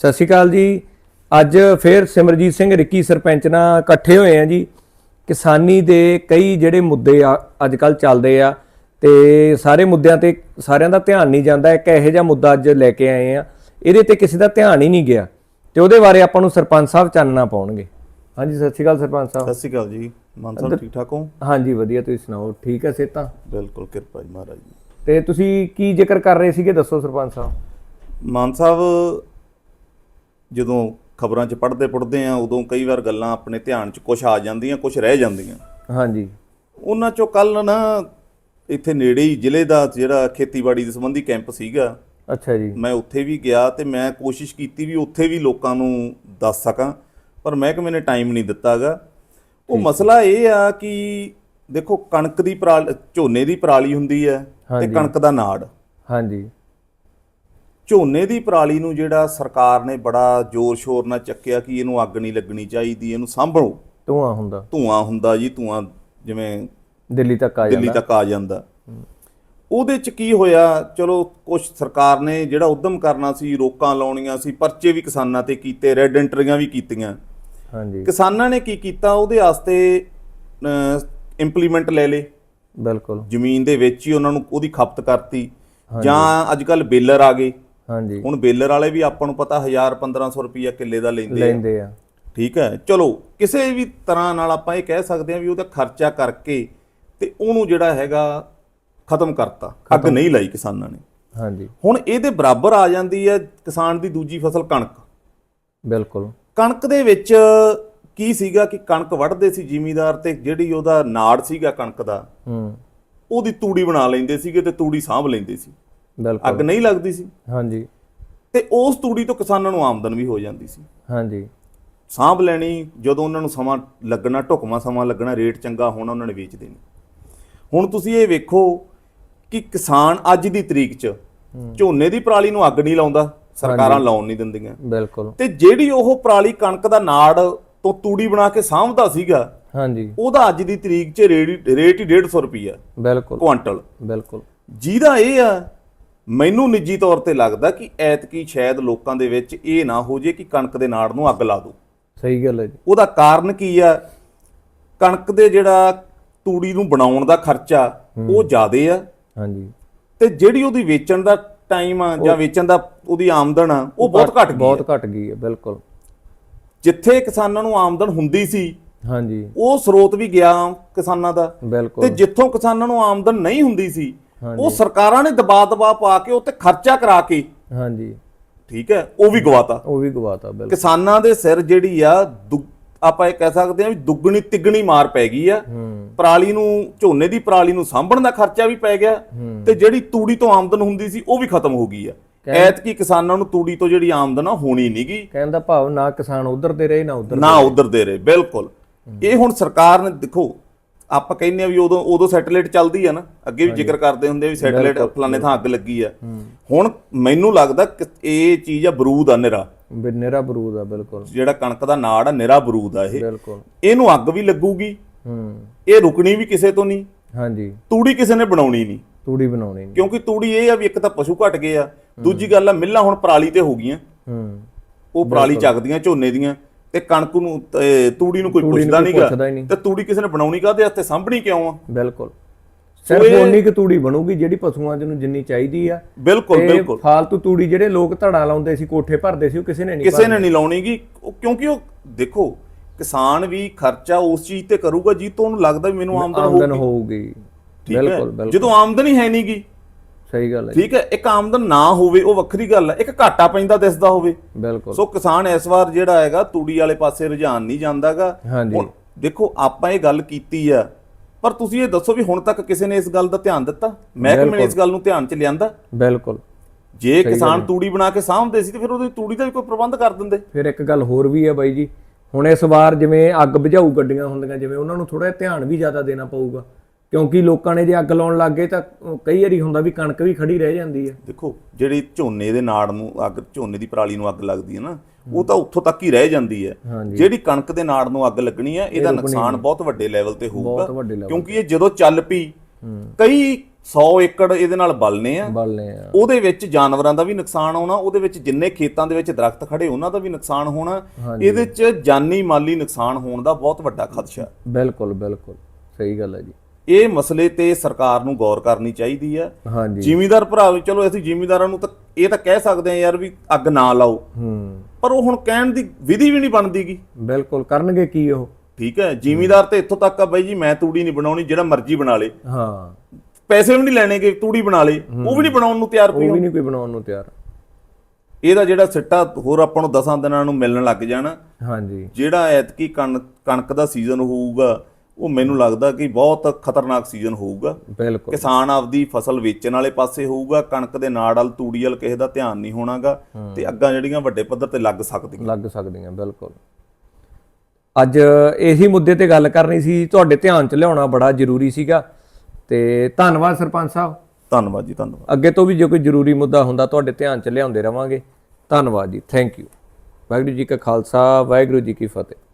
ਸਤਿ ਸ਼੍ਰੀ ਅਕਾਲ ਜੀ। ਅੱਜ ਫਿਰ ਸਿਮਰਜੀਤ ਸਿੰਘ ਰਿੱਕੀ ਸਰਪੰਚ ਨਾਲ ਇਕੱਠੇ ਹੋਏ ਆ ਜੀ। ਕਿਸਾਨੀ ਦੇ ਕਈ ਜਿਹੜੇ ਮੁੱਦੇ ਆ ਅੱਜ ਕੱਲ ਚੱਲਦੇ ਆ ਤੇ ਸਾਰੇ ਮੁੱਦਿਆਂ ਤੇ ਸਾਰਿਆਂ ਦਾ ਧਿਆਨ ਨਹੀਂ ਜਾਂਦਾ। ਇੱਕ ਇਹੋ ਜਿਹਾ ਮੁੱਦਾ ਅੱਜ ਲੈ ਕੇ ਆਏ ਆ ਇਹਦੇ ਤੇ ਕਿਸੇ ਦਾ ਧਿਆਨ ਹੀ ਨਹੀਂ ਗਿਆ। ਤੇ ਉਹਦੇ ਬਾਰੇ ਆਪਾਂ ਨੂੰ ਸਰਪੰਚ ਸਾਹਿਬ ਚਾਨਣਾ ਪਾਉਣਗੇ। ਹਾਂਜੀ ਸਤਿ ਸ਼੍ਰੀ ਅਕਾਲ ਸਰਪੰਚ ਸਾਹਿਬ। ਸਤਿ ਸ਼੍ਰੀ ਅਕਾਲ ਜੀ। ਮਾਨ ਸਾਹਿਬ ਠੀਕ ਠਾਕ ਹੋ? ਹਾਂਜੀ ਵਧੀਆ ਤੁਸੀਂ ਸੁਣਾਓ? ਠੀਕ ਹੈ ਸੇਤਾ ਬਿਲਕੁਲ ਕਿਰਪਾ ਜੀ ਮਹਾਰਾਜ ਜੀ ਤੇ ਤੁਸੀਂ ਕੀ ਜ਼ਿਕਰ ਕਰ ਰਹੇ ਸੀਗੇ? ਦੱਸੋ ਸਰਪੰਚ ਸਾਹਿਬ। ਮਾਨ ਸਾਹਿਬ ਜਦੋਂ ਖਬਰਾਂ 'ਚ ਪੜ੍ਹਦੇ ਪੜ੍ਹਦੇ ਆ ਉਦੋਂ ਕਈ ਵਾਰ ਗੱਲਾਂ ਆਪਣੇ ਧਿਆਨ 'ਚ ਕੁਝ ਆ ਜਾਂਦੀਆਂ ਕੁਝ ਰਹਿ ਜਾਂਦੀਆਂ। ਹਾਂਜੀ। ਉਹਨਾਂ 'ਚੋਂ ਕੱਲ ਨਾ ਇੱਥੇ ਨੇੜੇ ਹੀ ਜ਼ਿਲ੍ਹੇ ਦਾ ਜਿਹੜਾ ਖੇਤੀਬਾੜੀ ਦੇ ਸੰਬੰਧੀ ਕੈਂਪ ਸੀਗਾ। ਅੱਛਾ ਜੀ। ਮੈਂ ਉੱਥੇ ਵੀ ਗਿਆ ਤੇ ਮੈਂ ਕੋਸ਼ਿਸ਼ ਕੀਤੀ ਵੀ ਉੱਥੇ ਵੀ ਲੋਕਾਂ ਨੂੰ ਦੱਸ ਸਕਾਂ ਪਰ ਮਹਿਕਮੇ ਨੇ ਟਾਈਮ ਨਹੀਂ ਦਿੱਤਾਗਾ ਉਹ ਮਸਲਾ ਇਹ ਆ ਕਿ ਦੇਖੋ ਕਣਕ ਦੀ ਪਰਾਲ ਝੋਨੇ ਦੀ ਪਰਾਲੀ ਹੁੰਦੀ ਹੈ ਤੇ। ਕਣਕ ਦਾ ਨਾੜ। ਹਾਂਜੀ। ਝੋਨੇ ਦੀ ਪਰਾਲੀ ਨੂੰ ਜਿਹੜਾ ਸਰਕਾਰ ਨੇ ਬੜਾ ਜ਼ੋਰ ਸ਼ੋਰ ਨਾਲ ਚੱਕਿਆ ਕਿ ਇਹਨੂੰ ਅੱਗ ਨਹੀਂ ਲੱਗਣੀ ਚਾਹੀਦੀ ਇਹਨੂੰ ਸਾਂਭੋ। ਧੂਆਂ ਹੁੰਦਾ। ਧੂਆਂ ਹੁੰਦਾ ਜੀ ਧੂਆਂ ਜਿਵੇਂ ਦਿੱਲੀ ਤੱਕ ਆ ਦਿੱਲੀ ਜਾਂਦਾ। ਤੱਕ ਆ ਜਾਂਦਾ। ਉਹਦੇ ਚ ਕੀ ਹੋਇਆ? ਚਲੋ ਕੁਝ ਸਰਕਾਰ ਨੇ ਜਿਹੜਾ ਉਦਮ ਕਰਨਾ ਸੀ ਰੋਕਾਂ ਲਾਉਣੀਆਂ ਸੀ ਪਰਚੇ ਵੀ ਕਿਸਾਨਾਂ ਤੇ ਕੀਤੇ ਰੈੱਡ ਐਂਟਰੀਆਂ ਵੀ ਕੀਤੀਆਂ। ਹਾਂਜੀ। ਕਿਸਾਨਾਂ ਨੇ ਕੀ ਕੀਤਾ? ਉਹਦੇ ਵਾਸਤੇ ਇੰਪਲੀਮੈਂਟ ਲੈ ਲੇ ਬਿਲਕੁਲ। ਜ਼ਮੀਨ ਦੇ ਵਿੱਚ ਹੀ ਉਹਨਾਂ ਨੂੰ ਉਹਦੀ ਖਪਤ ਕਰਤੀ। ਜਾਂ ਅੱਜ ਕੱਲ ਬੇਲਰ ਆ ਗਏ। ਹਾਂਜੀ। ਹੁਣ ਬੇਲਰ ਵਾਲੇ ਵੀ ਆਪਾਂ ਨੂੰ ਪਤਾ 1000 1500 ਰੁਪਈਆ ਕਿੱਲੇ ਦਾ ਲੈਂਦੇ ਆ। ਲੈਂਦੇ ਆ। ਠੀਕ ਹੈ। ਚਲੋ ਕਿਸੇ ਵੀ ਤਰ੍ਹਾਂ ਨਾਲ ਆਪਾਂ ਇਹ ਕਹਿ ਸਕਦੇ ਹਾਂ ਵੀ ਉਹਦਾ ਖਰਚਾ ਕਰਕੇ ਤੇ ਉਹਨੂੰ ਜਿਹੜਾ ਹੈਗਾ ਖਤਮ ਕਰਤਾ। ਅੱਗ ਨਹੀਂ ਲਾਈ ਕਿਸਾਨਾਂ ਨੇ। ਹਾਂਜੀ। ਹੁਣ ਇਹਦੇ ਬਰਾਬਰ ਆ ਜਾਂਦੀ ਹੈ ਕਿਸਾਨ ਦੀ ਦੂਜੀ ਫਸਲ ਕਣਕ। ਬਿਲਕੁਲ। ਕਣਕ ਦੇ ਵਿੱਚ ਕੀ ਸੀਗਾ ਕਿ ਕਣਕ ਵੱਢਦੇ ਸੀ ਜ਼ਿਮੀਦਾਰ ਤੇ ਜਿਹੜੀ ਉਹਦਾ ਨਾੜ ਸੀਗਾ ਕਣਕ ਦਾ ਹੂੰ। ਉਹਦੀ ਤੂੜੀ ਬਣਾ ਲੈਂਦੇ ਸੀਗੇ ਤੇ ਤੂੜੀ ਸਾਂਭ ਲੈਂਦੇ ਸੀ। ਅੱਗ ਨਹੀਂ ਲੱਗਦੀ ਸੀ। ਹਾਂਜੀ। ਤੇ ਉਸ ਤੂੜੀ ਤੋਂ ਕਿਸਾਨਾਂ ਨੂੰ ਆਮਦਨ ਵੀ ਹੋ ਜਾਂਦੀ ਸੀ। ਹਾਂਜੀ। ਸਾਂਭ ਲੈਣੀ ਜਦੋਂ ਉਹਨਾਂ ਨੂੰ ਸਮਾਂ ਲੱਗਣਾ ਢੁਕਵਾਂ ਸਮਾਂ ਲੱਗਣਾ ਰੇਟ ਚੰਗਾ ਹੋਣਾ ਉਹਨਾਂ ਨੇ ਵੇਚ ਦੇਣੀ। ਹੁਣ ਤੁਸੀਂ ਇਹ ਵੇਖੋ ਕਿ ਕਿਸਾਨ ਅੱਜ ਦੀ ਤਰੀਕ 'ਚ ਝੋਨੇ ਦੀ ਪਰਾਲੀ ਨੂੰ ਅੱਗ ਨਹੀਂ ਲਾਉਂਦਾ ਸਰਕਾਰਾਂ ਲਾਉਣ ਨਹੀਂ ਦਿੰਦੀਆਂ। ਬਿਲਕੁਲ। ਤੇ ਜਿਹੜੀ ਉਹ ਪਰਾਲੀ ਕਣਕ ਦਾ ਨਾੜ ਤੋਂ ਤੂੜੀ ਬਣਾ ਕੇ ਸਾਂਭਦਾ ਸੀਗਾ ਹਾਂਜੀ। ਉਹਦਾ ਅੱਜ ਦੀ ਤਰੀਕ 'ਚ ਰੇਟ ਰੇਟ ਹੀ 150 ਰੁਪਈਆ। ਬਿਲਕੁਲ। ਕੁਆਂਟਲ। ਬਿਲਕੁਲ। ਜਿਹਦਾ ਇਹ ਆ ਮੈਨੂੰ ਨਿੱਜੀ ਤੌਰ ਤੇ ਲੱਗਦਾ ਕਿ ਐਤਕੀ ਸ਼ਾਇਦ ਲੋਕਾਂ ਦੇ ਵਿੱਚ ਇਹ ਨਾ ਹੋ ਜੇ ਕਿ ਕਣਕ ਦੇ ਨਾੜ ਨੂੰ ਅੱਗ ਲਾ ਦੋ ਸਹੀ ਗੱਲ ਹੈ ਜੀ। ਉਹਦਾ ਕਾਰਨ ਕੀ ਆ? ਕਣਕ ਦੇ ਜਿਹੜਾ ਤੂੜੀ ਨੂੰ ਬਣਾਉਣ ਦਾ ਖਰਚਾ ਉਹ ਜ਼ਿਆਦੇ ਆ। ਹਾਂਜੀ। ਤੇ ਜਿਹੜੀ ਉਹਦੀ ਵੇਚਣ ਦਾ ਟਾਈਮ ਆ ਜਾਂ ਵੇਚਣ ਦਾ ਉਹਦੀ ਆਮਦਨ ਆ ਉਹ ਬਹੁਤ ਘਟ ਗਈ। ਬਹੁਤ ਘਟ ਗਈ ਹੈ ਬਿਲਕੁਲ। ਜਿੱਥੇ ਕਿਸਾਨਾਂ ਨੂੰ ਆਮਦਨ ਹੁੰਦੀ ਸੀ ਹਾਂਜੀ। ਉਹ ਸਰੋਤ ਵੀ ਗਿਆ ਕਿਸਾਨਾਂ ਦਾ। ਤੇ ਜਿੱਥੋਂ ਕਿਸਾਨਾਂ ਨੂੰ ਆਮਦਨ ਨਹੀਂ ਹੁੰਦੀ ਸੀ। ਉਹ ਸਰਕਾਰਾਂ ਨੇ ਦਬਾਅ ਦਬਾਅ ਪਾ ਕੇ ਉੱਤੇ ਖਰਚਾ ਕਰਾ ਕੇ ਹਾਂਜੀ। ਠੀਕ ਹੈ ਉਹ ਵੀ ਗਵਾਤਾ। ਉਹ ਵੀ ਗਵਾਤਾ ਬਿਲਕੁਲ। ਕਿਸਾਨਾਂ ਦੇ ਸਿਰ ਜਿਹੜੀ ਆ ਆਪਾਂ ਇਹ ਕਹਿ ਸਕਦੇ ਹਾਂ ਵੀ ਦੁੱਗਣੀ ਤਿੱਗਣੀ ਮਾਰ ਪੈ ਗਈ ਆ। ਪਰਾਲੀ ਨੂੰ ਝੋਨੇ ਦੀ ਪਰਾਲੀ ਨੂੰ ਸਾਂਭਣ ਦਾ ਖਰਚਾ ਵੀ ਪੈ ਗਿਆ। ਤੇ ਜਿਹੜੀ ਤੂੜੀ ਤੋਂ ਆਮਦਨ ਹੁੰਦੀ ਸੀ ਉਹ ਵੀ ਖਤਮ ਹੋ ਗਈ ਆ। ਐਤਕੀ ਕਿਸਾਨਾਂ ਨੂੰ ਤੂੜੀ ਤੋਂ ਜਿਹੜੀ ਆਮਦਨ ਆ ਹੋਣੀ ਨਹੀਂਗੀ ਕਹਿੰਦਾ ਭਾਵ ਨਾ ਕਿਸਾਨ ਉਧਰ ਦੇ ਰਹੇ ਨਾ ਉਧਰ ਨਾ ਉਧਰ ਦੇ ਰਹੇ ਬਿਲਕੁਲ। ਇਹ ਹੁਣ ਸਰਕਾਰ ਨੇ ਦੇਖੋ ਆਪਾਂ ਕਹਿੰਦੇ ਆ ਵੀ ਉਦੋਂ ਉਦੋਂ ਸੈਟੇਲਾਈਟ ਚੱਲਦੀ ਆ ਨਾ ਅੱਗੇ ਵੀ ਜ਼ਿਕਰ ਕਰਦੇ ਹੁੰਦੇ ਆ ਵੀ ਸੈਟੇਲਾਈਟ ਫਲਾਣੇ ਥਾਂ ਅੱਗ ਲੱਗੀ ਆ। ਹੁਣ ਮੈਨੂੰ ਲੱਗਦਾ ਕਿ ਇਹ ਚੀਜ਼ ਆ ਬਰੂਦ ਆ ਨਿਰਾ। ਬਿਨੇਰਾ ਬਰੂਦ ਆ ਬਿਲਕੁਲ। ਜਿਹੜਾ ਕਣਕ ਦਾ ਨਾੜ ਆ ਨਿਰਾ ਬਰੂਦ ਆ ਇਹ। ਬਿਲਕੁਲ। ਇਹਨੂੰ ਅੱਗ ਵੀ ਲੱਗੂਗੀ। ਹੂੰ। ਇਹ ਰੁਕਣੀ ਵੀ ਕਿਸੇ ਤੋਂ ਨਹੀਂ। ਹਾਂਜੀ। ਤੂੜੀ ਕਿਸੇ ਨੇ ਬਣਾਉਣੀ ਨਹੀਂ। ਤੂੜੀ ਬਣਾਉਣੀ ਨਹੀਂ। ਕਿਉਂਕਿ ਤੂੜੀ ਇਹ ਆ ਵੀ ਇੱਕ ਤਾਂ ਪਸ਼ੂ ਘਟ ਗਏ ਆ। ਦੂਜੀ ਗੱਲ ਆ ਮਿੱਲਾਂ ਹੁਣ ਪਰਾਲੀ ਤੇ ਹੋ ਗਈਆਂ। ਹੂੰ। ਉਹ ਪਰਾਲੀ ਚੱਕਦੀਆਂ ਝੋਨੇ ਦੀਆਂ। ਤੇ ਕਣਕ ਨੂੰ ਤੇ ਤੂੜੀ ਨੂੰ ਕੋਈ ਪੁੱਛਦਾ ਨਹੀਂਗਾ। ਤੇ ਤੂੜੀ ਕਿਸੇ ਨੇ ਬਣਾਉਣੀ ਕਾਹਦੇ ਵਾਸਤੇ? ਸਾਂਭਣੀ ਕਿਉਂ ਆ? ਬਿਲਕੁਲ। ਸਿਰਫ ਓਨੀ ਕੁ ਤੂੜੀ ਬਣੂਗੀ ਜਿਹੜੀ ਪਸ਼ੂਆਂ ਨੂੰ ਜਿੰਨੀ ਚਾਹੀਦੀ ਆ। ਬਿਲਕੁਲ ਬਿਲਕੁਲ। ਫਾਲਤੂ ਤੂੜੀ ਜਿਹੜੇ ਲੋਕ ਧੜਾ ਲਾਉਂਦੇ ਸੀ ਕੋਠੇ ਭਰਦੇ ਸੀ ਉਹ ਕਿਸੇ ਨੇ ਨਹੀਂ ਕਿਸੇ ਨੇ ਨਹੀਂ ਲਾਉਣੀਗੀ ਉਹ- ਕਿਉਂਕਿ ਉਹ ਦੇਖੋ ਕਿਸਾਨ ਵੀ ਖਰਚਾ ਉਸ ਚੀਜ਼ ਤੇ ਕਰੂਗਾ ਜੀ ਤੋਂ ਉਹਨੂੰ ਲੱਗਦਾ ਵੀ ਮੈਨੂੰ ਆਮਦਨ ਹੋਊਗੀ। ਬਿਲਕੁਲ ਬਿਲਕੁਲ। ਜਦੋਂ ਆਮਦਨ ਹੀ ਹੈ ਨਹੀਂਗੀ ਸਹੀ ਗੱਲ ਹੈ ਠੀਕ ਹੈ ਇੱਕ ਆਮਦਨ ਨਾ ਹੋਵੇ ਉਹ ਵੱਖਰੀ ਗੱਲ ਹੈ। ਇੱਕ ਘਾਟਾ ਪੈਂਦਾ ਦਿਸਦਾ ਹੋਵੇ। ਬਿਲਕੁਲ। ਸੋ ਕਿਸਾਨ ਇਸ ਵਾਰ ਜਿਹੜਾ ਹੈਗਾ ਤੂੜੀ ਵਾਲੇ ਪਾਸੇ ਰੁਝਾਨ ਨਹੀਂ ਜਾਂਦਾਗਾ। ਹਾਂਜੀ। ਦੇਖੋ ਆਪਾਂ ਇਹ ਗੱਲ ਕੀਤੀ ਆ ਪਰ ਤੁਸੀਂ ਇਹ ਦੱਸੋ ਵੀ ਹੁਣ ਤੱਕ ਕਿਸੇ ਨੇ ਇਸ ਗੱਲ ਦਾ ਧਿਆਨ ਦਿੱਤਾ? ਮਹਿਕਮੇ ਨੇ ਇਸ ਗੱਲ ਨੂੰ ਧਿਆਨ ਚ ਲਿਆਂਦਾ? ਬਿਲਕੁਲ। ਜੇ ਕਿਸਾਨ ਤੂੜੀ ਬਣਾ ਕੇ ਸਾਂਭਦੇ ਸੀ ਤੇ ਫਿਰ ਉਹਦੀ ਤੂੜੀ ਦਾ ਵੀ ਕੋਈ ਪ੍ਰਬੰਧ ਕਰ ਦਿੰਦੇ। ਫਿਰ ਇੱਕ ਗੱਲ ਹੋਰ ਵੀ ਹੈ ਬਾਈ ਜੀ ਹੁਣ ਇਸ ਵਾਰ ਜਿਵੇਂ ਅੱਗ ਬੁਝਾਊ ਗੱਡੀਆਂ ਹੁੰਦੀਆਂ ਜਿਵੇਂ ਉਹਨਾਂ ਨੂੰ ਥੋੜਾ ਧਿਆਨ ਵੀ ਜ਼ਿਆਦਾ ਦੇਣਾ ਪਊਗਾ। ਕਿਉਂਕਿ ਲੋਕਾਂ ਨੇ ਜੇ ਅੱਗ ਲਾਉਣ ਲੱਗ ਗਏ ਤਾਂ ਕਈ ਵਾਰੀ ਹੁੰਦਾ ਵੀ ਕਣਕ ਵੀ ਖੜੀ ਰਹਿ ਜਾਂਦੀ ਹੈ ਦੇਖੋ ਜਿਹੜੀ ਝੋਨੇ ਦੇ ਨਾੜ ਨੂੰ ਅੱਗ ਝੋਨੇ ਦੀ ਪਰਾਲੀ ਨੂੰ ਅੱਗ ਲੱਗਦੀ ਹੈ ਨਾ ਉਹ ਤਾਂ ਉੱਥੋਂ ਤੱਕ ਹੀ ਰਹਿ ਜਾਂਦੀ ਹੈ। ਜਿਹੜੀ ਕਣਕ ਦੇ ਨਾੜ ਨੂੰ ਅੱਗ ਲੱਗਣੀ ਹੈ ਇਹਦਾ ਨੁਕਸਾਨ ਬਹੁਤ ਵੱਡੇ ਲੈਵਲ ਤੇ ਹੋਊਗਾ। ਕਿਉਂਕਿ ਇਹ ਜਦੋਂ ਚੱਲ ਪਈ ਕਈ 100 ਏਕੜ ਇਹਦੇ ਨਾਲ ਬਲਨੇ ਆ। ਬਲਨੇ ਆ। ਉਹਦੇ ਵਿੱਚ ਜਾਨਵਰਾਂ ਦਾ ਵੀ ਨੁਕਸਾਨ ਆਉਣਾ ਉਹਦੇ ਵਿੱਚ ਜਿੰਨੇ ਖੇਤਾਂ ਦੇ ਵਿੱਚ ਦਰਖਤ ਖੜੇ ਉਹਨਾਂ ਦਾ ਵੀ ਨੁਕਸਾਨ ਹੋਣਾ ਇਹਦੇ 'ਚ ਜਾਨੀ ਮਾਲੀ ਨੁਕਸਾਨ ਹੋਣ ਦਾ ਬਹੁਤ ਵੱਡਾ ਖਦਸ਼ਾ। ਬਿਲਕੁਲ ਬਿਲਕੁਲ। ਸਹੀ ਗੱਲ ਹੈ ਜੀ। ਇਹ ਮਸਲੇ ਤੇ ਸਰਕਾਰ ਨੂੰ ਗੌਰ ਕਰਨੀ ਚਾਹੀਦੀ ਹੈ ਹਾਂਜੀ। ਜ਼ਿਮੀਦਾਰ ਭਰਾ ਵੀ ਚਲੋ ਅਸੀਂ ਜ਼ਿਮੀਦਾਰਾਂ ਨੂੰ ਤਾਂ ਇਹ ਤਾਂ ਕਹਿ ਸਕਦੇ ਆ ਯਾਰ ਵੀ ਅੱਗ ਨਾ ਲਾਓ। ਹੂੰ। ਪਰ ਉਹ ਹੁਣ ਕਹਿਣ ਦੀ ਵਿਧੀ ਵੀ ਨਹੀਂ ਬਣਦੀਗੀ ਬਿਲਕੁਲ ਕਰਨਗੇ ਕੀ ਉਹ? ਠੀਕ ਹੈ ਜ਼ਿਮੀਦਾਰ ਤੇ ਇੱਥੋਂ ਤੱਕ ਆ ਬਾਈ ਜੀ ਮੈਂ ਤੂੜੀ ਨਹੀਂ ਬਣਾਉਣੀ ਜਿਹੜਾ ਮਰਜ਼ੀ ਬਣਾ ਲੇ। ਹਾਂ। ਪੈਸੇ ਵੀ ਨਹੀਂ ਲੈਣੇਗੇ ਤੂੜੀ ਬਣਾ ਲੇ। ਉਹ ਵੀ ਨਹੀਂ ਬਣਾਉਣ ਨੂੰ ਤਿਆਰ ਉਹ ਕੋਈ ਵੀ ਨਹੀਂ ਕੋਈ ਬਣਾਉਣ ਨੂੰ ਤਿਆਰ। ਇਹਦਾ ਜਿਹੜਾ ਸਿੱਟਾ ਹੋਰ ਆਪਾਂ ਨੂੰ 10 ਦਿਨਾਂ ਨੂੰ ਮਿਲਣ ਲੱਗ ਜਾਣਾ। ਹਾਂਜੀ। ਜਿਹੜਾ ਐਤਕੀ ਕਣ- ਕਣਕ ਦਾ ਸੀਜ਼ਨ ਹੋਊਗਾ ਉਹ ਮੈਨੂੰ ਲੱਗਦਾ ਕਿ ਬਹੁਤ ਖਤਰਨਾਕ ਸੀਜ਼ਨ ਹੋਊਗਾ। ਬਿਲਕੁਲ। ਕਿਸਾਨ ਆਪਦੀ ਫਸਲ ਵੇਚਣ ਵਾਲੇ ਪਾਸੇ ਹੋਊਗਾ ਕਣਕ ਦੇ ਨਾੜ ਵਾਲ ਤੂੜੀ ਵਾਲ ਕਿਸੇ ਦਾ ਧਿਆਨ ਨਹੀਂ ਹੋਣਾਗਾ ਤੇ ਅੱਗਾਂ ਜਿਹੜੀਆਂ ਵੱਡੇ ਪੱਧਰ ਤੇ ਲੱਗ ਸਕਦੀਆਂ। ਲੱਗ ਸਕਦੀਆਂ ਬਿਲਕੁਲ। ਅੱਜ ਇਹੀ ਮੁੱਦੇ ਤੇ ਗੱਲ ਕਰਨੀ ਸੀ ਤੁਹਾਡੇ ਧਿਆਨ ਚ ਲਿਆਉਣਾ ਬੜਾ ਜ਼ਰੂਰੀ ਸੀਗਾ ਤੇ ਧੰਨਵਾਦ ਸਰਪੰਚ ਸਾਹਿਬ। ਧੰਨਵਾਦ ਜੀ ਧੰਨਵਾਦ। ਅੱਗੇ ਤੋਂ ਵੀ ਜੇ ਕੋਈ ਜ਼ਰੂਰੀ ਮੁੱਦਾ ਹੁੰਦਾ ਤੁਹਾਡੇ ਧਿਆਨ ਚ ਲਿਆਉਂਦੇ ਰਵਾਂਗੇ। ਧੰਨਵਾਦ ਜੀ ਥੈਂਕ ਯੂ ਵਾਹਿਗੁਰੂ ਜੀ ਕਾ ਖਾਲਸਾ ਵਾਹਿਗੁਰੂ ਜੀ ਕੀ ਫਤਿਹ।